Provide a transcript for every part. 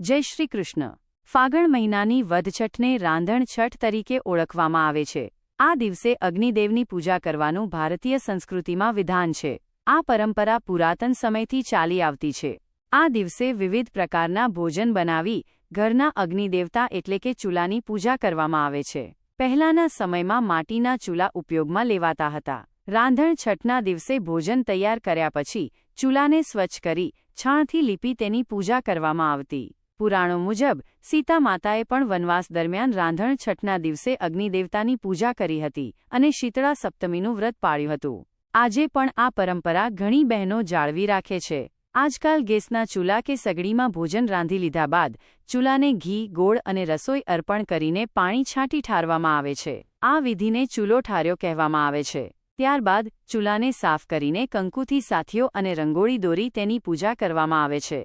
જય શ્રી કૃષ્ણ. ફાગણ મહિનાની વધછઠને રાંધણ છઠ તરીકે ઓળખવામાં આવે છે. આ દિવસે અગ્નિદેવની પૂજા કરવાનું ભારતીય સંસ્કૃતિમાં વિધાન છે. આ પરંપરા પુરાતન સમયથી ચાલી આવતી છે. આ દિવસે વિવિધ પ્રકારના ભોજન બનાવી ઘરના અગ્નિદેવતા એટલે કે ચૂલાની પૂજા કરવામાં આવે છે. પહેલાના સમયમાં માટીના ચૂલા ઉપયોગમાં લેવાતા હતા. રાંધણ છઠના દિવસે ભોજન તૈયાર કર્યા પછી ચૂલાને સ્વચ્છ કરી છાણથી લીપી તેની પૂજા કરવામાં આવતી. પુરાણો મુજબ સીતા માતાએ પણ વનવાસ દરમિયાન રાંધણ છઠના દિવસે અગ્નિદેવતાની પૂજા કરી હતી અને શીતળા સપ્તમીનું વ્રત પાળ્યું હતું. આજે પણ આ પરંપરા ઘણી બહેનો જાળવી રાખે છે. આજકાલ ગેસના ચૂલા કે સગડીમાં ભોજન રાંધી લીધા બાદ, ચૂલાને ઘી, ગોળ અને રસોઈ અર્પણ કરીને પાણી છાંટી ઠારવામાં આવે છે. આ વિધિને ચૂલો ઠાર્યો કહેવામાં આવે છે. ત્યારબાદ, ચૂલાને સાફ કરીને કંકુથી સાથીઓ અને રંગોળી દોરી તેની પૂજા કરવામાં આવે છે.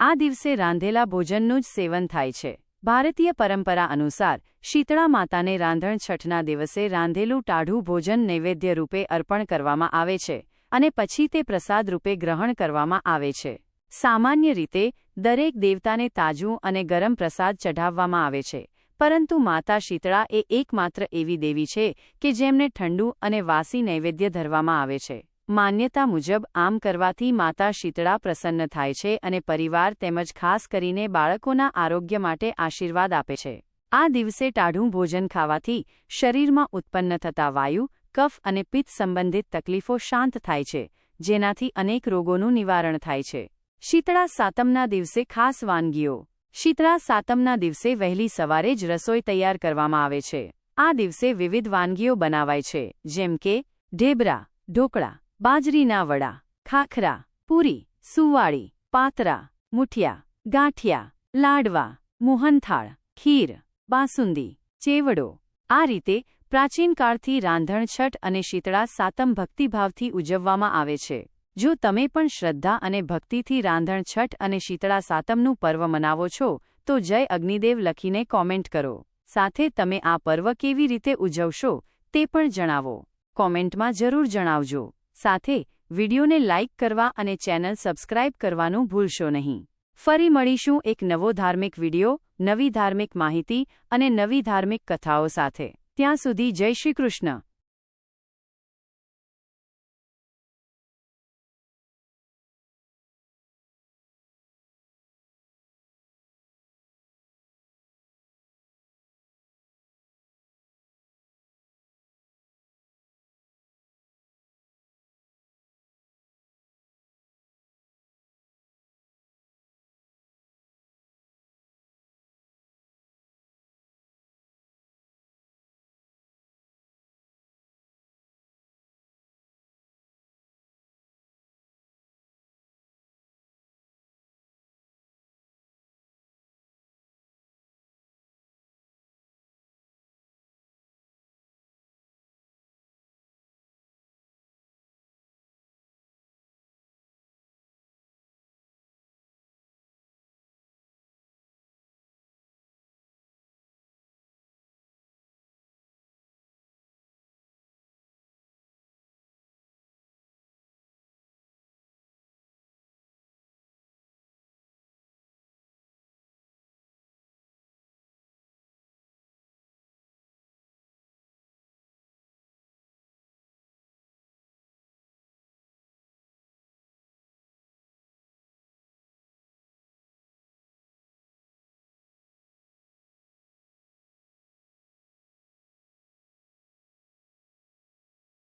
આ દિવસે રાંધેલા ભોજનનું જ સેવન થાય છે. ભારતીય પરંપરા અનુસાર, શીતળા માતાને રાંધણ છઠના દિવસે રાંધેલું ટાઢું ભોજન નૈવેદ્ય રૂપે અર્પણ કરવામાં આવે છે અને પછી તે પ્રસાદ રૂપે ગ્રહણ કરવામાં આવે છે. સામાન્ય રીતે, દરેક દેવતાને તાજું અને ગરમ પ્રસાદ ચઢાવવામાં આવે છે, પરંતુ માતા શીતળા એ એકમાત્ર એવી દેવી છે કે જેમને ઠંડુ અને વાસી નૈવેદ્ય ધરવામાં આવે છે. માન્યતા મુજબ, આમ કરવાથી માતા શીતળા પ્રસન્ન થાય છે અને પરિવાર તેમજ ખાસ કરીને બાળકોના આરોગ્ય માટે આશીર્વાદ આપે છે. આ દિવસે ટાઢું ભોજન ખાવાથી શરીરમાં ઉત્પન્ન થતા વાયુ, કફ અને પિત્ત સંબંધિત તકલીફો શાંત થાય છે, જેનાથી અનેક રોગોનું નિવારણ થાય છે. શીતળા સાતમના દિવસે ખાસ વાનગીઓ. શીતળા સાતમના દિવસે વહેલી સવારે જ રસોઈ તૈયાર કરવામાં આવે છે. આ દિવસે વિવિધ વાનગીઓ બનાવાય છે, જેમ કે ઢેબરા, ઢોકળા બાજરીના વડા, ખાખરા, પૂરી, સુવાળી, પાતરા, મુઠિયા, ગાંઠિયા, લાડવા, મોહનથાળ, ખીર, બાસુંદી, ચેવડો. આ રીતે પ્રાચીનકાળથી રાંધણછઠ અને શીતળા સાતમ ભક્તિભાવથી ઉજવવામાં આવે છે. જો તમે પણ શ્રદ્ધા અને ભક્તિથી રાંધણ છઠ અને શીતળા સાતમનું પર્વ મનાવો છો, તો જય અગ્નિદેવ લખીને કોમેન્ટ કરો. સાથે તમે આ પર્વ કેવી રીતે ઉજવશો, તે પણ જણાવો. કોમેન્ટમાં જરૂર જણાવજો. સાથે વિડીયોને લાઇક કરવા અને ચેનલ સબસ્ક્રાઇબ કરવાનું ભૂલશો નહીં. ફરી મળીશું એક નવો ધાર્મિક વીડિયો, નવી ધાર્મિક માહિતી અને નવી ધાર્મિક કથાઓ સાથે. ત્યાં સુધી જય શ્રી કૃષ્ણ.